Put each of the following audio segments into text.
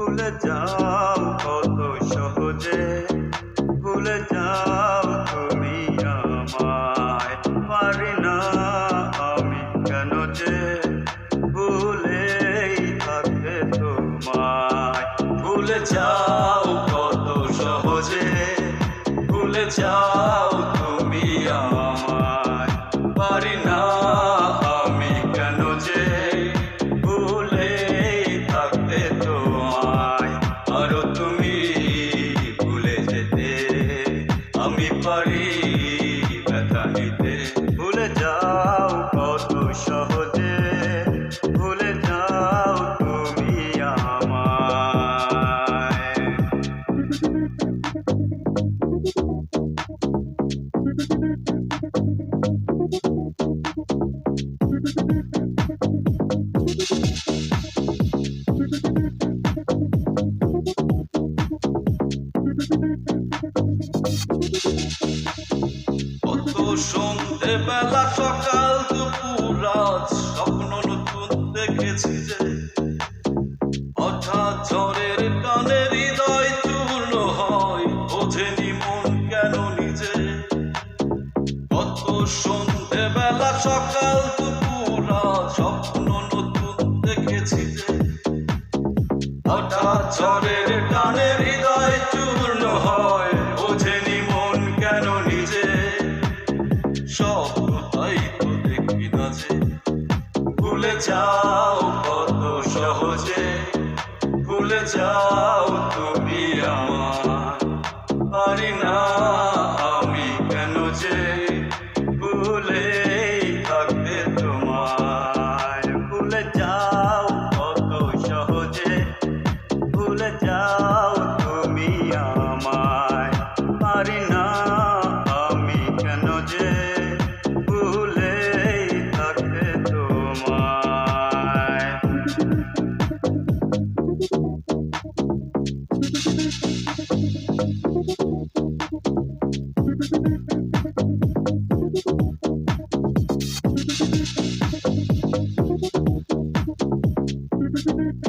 ভুলে যাও কত সহজে। ভুলে যাও তুমি আমায়। পারি না আমি কেন যে ভুলেই থাকে তোমায়। ভুলে যাও কত সহজে। ভুলে যাও পারি ব্যথা নিতে ভুলে যাও কত সহজে সন্ধে বেলা সকাল দুপুর রাত, স্বপ্ন নতুন দেখেছি যে ঝড়ের হৃদয় চূর্ণ হয়, বোঝেনি মন কেন নিজে? কত সন্ধে বেলা সকাল ভুলে যাও কত সহজে ভুলে যাও।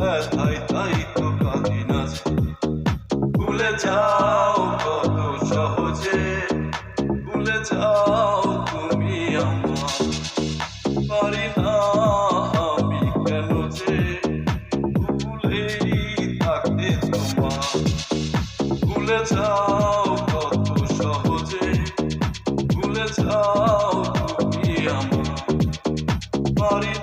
ব্যথায় তাই তো কাঁদি না যে ভুলে যাও সহজে। ভুলে যাও তুমি আমার। পারি আমি কেন যে ভুলেই থাকতে তোমার। ভুলে যাও কত সহজে। ভুলে যাও তুমি আমার। পারি